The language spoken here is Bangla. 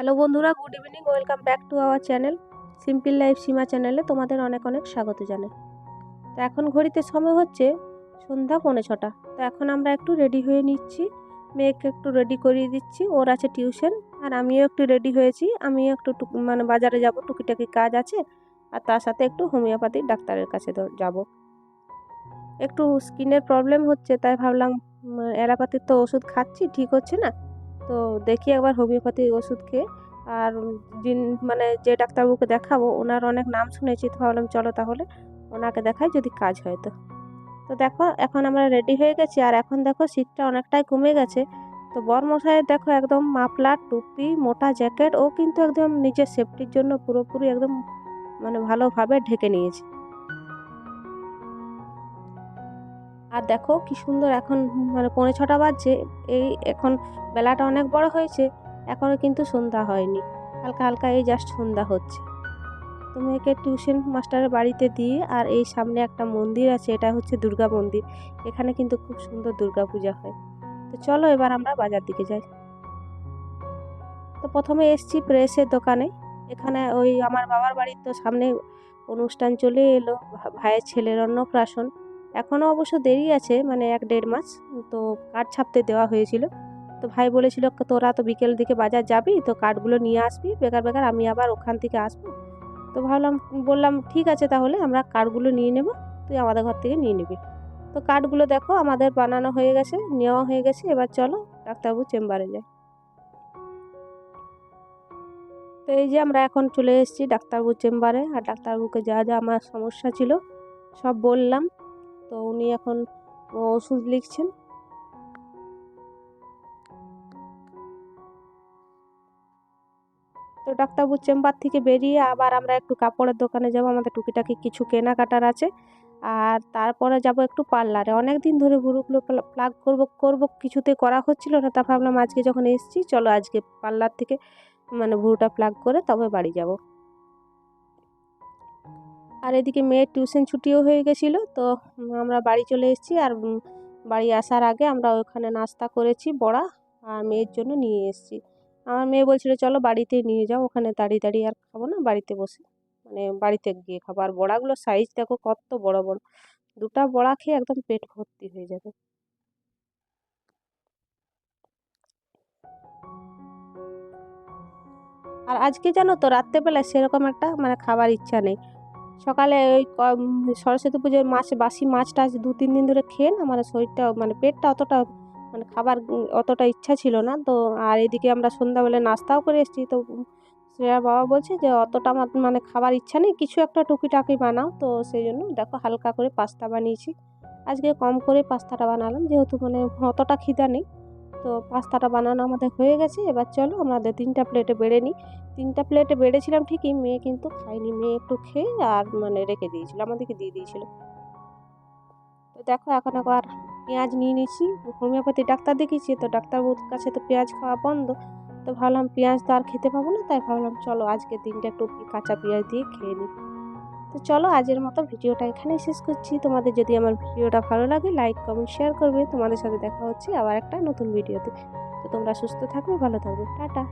হ্যালো বন্ধুরা good evening welcome back to our channel simple life Seema চ্যানেলে তোমাদের অনেক অনেক স্বাগত জানাই। তো এখন ঘড়িতে সময় হচ্ছে সন্ধ্যা পৌনে ছটা। তো এখন আমরা একটু রেডি হয়ে নিচ্ছি, মেয়েকে একটু রেডি করিয়ে দিচ্ছি, ওর আছে টিউশন আর আমিও একটু রেডি হয়েছি, আমিও একটু মানে বাজারে যাব, টুকিটাকি কাজ আছে, আর তার সাথে একটু হোমিওপ্যাথির ডাক্তারের কাছে যাব। একটু স্কিনের প্রবলেম হচ্ছে, তাই ভাবলাম অ্যালোপ্যাথির তো ওষুধ খাচ্ছি, ঠিক হচ্ছে না। তো দেখি একবার হোমিওপ্যাথি ওষুধ খেয়ে। আর যিন মানে যে ডাক্তারবাবুকে দেখাবো, ওনার অনেক নাম শুনেছি, তো ভাবলাম চলো তাহলে ওনাকে দেখাই যদি কাজ হয় তো। তো দেখো, এখন আমরা রেডি হয়ে গেছি, আর এখন দেখো শীতটা অনেকটাই কমে গেছে। তো বরমশাইয়ের দেখো একদম মাফলার, টুপি, মোটা জ্যাকেট, ও কিন্তু একদম নিজের সেফটির জন্য পুরোপুরি একদম মানে ভালোভাবে ঢেকে নিয়েছে। আর দেখো কি সুন্দর এখন মানে পৌনে ছটা বাজছে, এই এখন বেলাটা অনেক বড় হয়েছে এখনও কিন্তু সন্ধ্যা হয়নি। হালকা হালকা এই জাস্ট সন্ধ্যা হচ্ছে। তো মেয়েকে টিউশন মাস্টারের বাড়িতে দিয়ে আর এই সামনে একটা মন্দির আছে, এটা হচ্ছে দুর্গা মন্দির। এখানে কিন্তু খুব সুন্দর দুর্গা পূজা হয়। তো চলো এবার আমরা বাজার দিকে যাই। তো প্রথমে এসছি প্রেসের দোকানে। এখানে ওই আমার বাবার বাড়ির তো সামনে অনুষ্ঠান চলে এলো ভাইয়ের ছেলের অন্নপ্রাশন। এখনও অবশ্য দেরি আছে মানে এক দেড় মাস, তো কার্ড ছাপতে দেওয়া হয়েছিল। তো ভাই বলেছিল তোরা তো বিকেল দিকে বাজার যাবি, তো কার্ডগুলো নিয়ে আসবি, বেকার বেকার আমি আবার ওখান থেকে আসব। তো ভাবলাম, বললাম, ঠিক আছে তাহলে, আমরা কার্ডগুলো নিয়ে নেব, তুই আমাদের ঘর থেকে নিয়ে নিবি। তো কার্ডগুলো দেখো, আমাদের বানানো হয়ে গেছে, নেওয়া হয়ে গেছে, এবার চলো ডাক্তারবাবু চেম্বারে যাই। তো এই যে আমরা এখন চলে এসেছি ডাক্তারবাবুর চেম্বারে, আর ডাক্তারবাবুকে যা যা আমার সমস্যা ছিল, সব বললাম। তো উনি এখন ওষুধ লিখছেন। তো ডাক্তারবাবুর চেম্বার থেকে বেরিয়ে আবার আমরা একটু কাপড়ের দোকানে যাব। আমাদের টুকিটাকি কিছু কেনাকাটার আছে। আর তারপরে যাব একটু পার্লারে। অনেক দিন ধরে ভুরুগুলো প্লাগ করব করব, কিছুতে করা হচ্ছিল না। তা ভাবলাম আজকে যখন এসেছি, চলো আজকে পার্লার থেকে মানে ভুরুটা প্লাগ করে তবে বাড়ি যাব। আর এদিকে মেয়ের টিউশন ছুটিও হয়ে গেছিল, তো আমরা বাড়ি চলে এসেছি আর বাড়ি আসার আগে আমরা ওখানে নাস্তা করেছি, বড়া আর মেয়ের জন্য নিয়ে এসেছি। আমার মেয়ে বলছিল, চলো বাড়িতে নিয়ে যাও, ওখানে দাঁড়িয়ে দাঁড়িয়ে আর খাব না, বাড়িতে বসে মানে বাড়িতে গিয়ে খাব। আর বড়াগুলোর সাইজ দেখো কত বড় বড়, দুটা বড়া খেয়ে একদম পেট ভর্তি হয়ে যাবে। আর আজকে জানো তো, রাত্রেবেলায় সেরকম একটা মানে খাবার ইচ্ছা নেই। সকালে ওই সরস্বতী পুজোর মাছ বাসি মাছ টাছ দু, তিন দিন ধরে খেয়ে না মানে শরীরটা মানে পেটটা অতটা মানে খাবার অতটা ইচ্ছা ছিল না। তো আর এদিকে আমরা সন্ধ্যাবেলা নাস্তাও করে এসেছি। তো শ্রেয়ার বাবা বলছে যে, অতটা আমার মানে খাবার ইচ্ছা নেই, কিছু একটা টুকিটাকি বানাও। তো সেই জন্য দেখো হালকা করে পাস্তা বানিয়েছি। আজকে কম করে পাস্তাটা বানালাম, যেহেতু মানে অতটা খিদা নেই। তো পাস্তাটা বানানো আমাদের হয়ে গেছে। এবার চলো আমাদের তিনটা প্লেটে বেড়ে নিই। তিনটা প্লেটে বেড়েছিলাম ঠিকই, মেয়ে কিন্তু খাইনি মেয়ে একটু খেয়ে আর মানে রেখে দিয়েছিল, আমাদেরকে দিয়ে দিয়েছিল। তো দেখো এখন আবার পেঁয়াজ নিয়ে নিয়েছি হোমিওপ্যাথি ডাক্তার দেখিয়েছি, তো ডাক্তারবাবুর কাছে তো পেঁয়াজ খাওয়া বন্ধ। তো ভাবলাম পেঁয়াজ তো আর খেতে পাবো না, তাই ভাবলাম চলো আজকে দিনটা একটু কাঁচা পেঁয়াজ দিয়ে খেয়ে নিই। তো চলো আজের মতো ভিডিওটা এখানেই শেষ করছি। তোমাদের যদি আমার ভিডিওটা ভালো লাগে লাইক কমেন্ট শেয়ার করবে। তোমাদের সাথে দেখা হচ্ছে আবার একটা নতুন ভিডিওতে। তো তোমরা সুস্থ থাকবে ভালো থাকবে টাটা।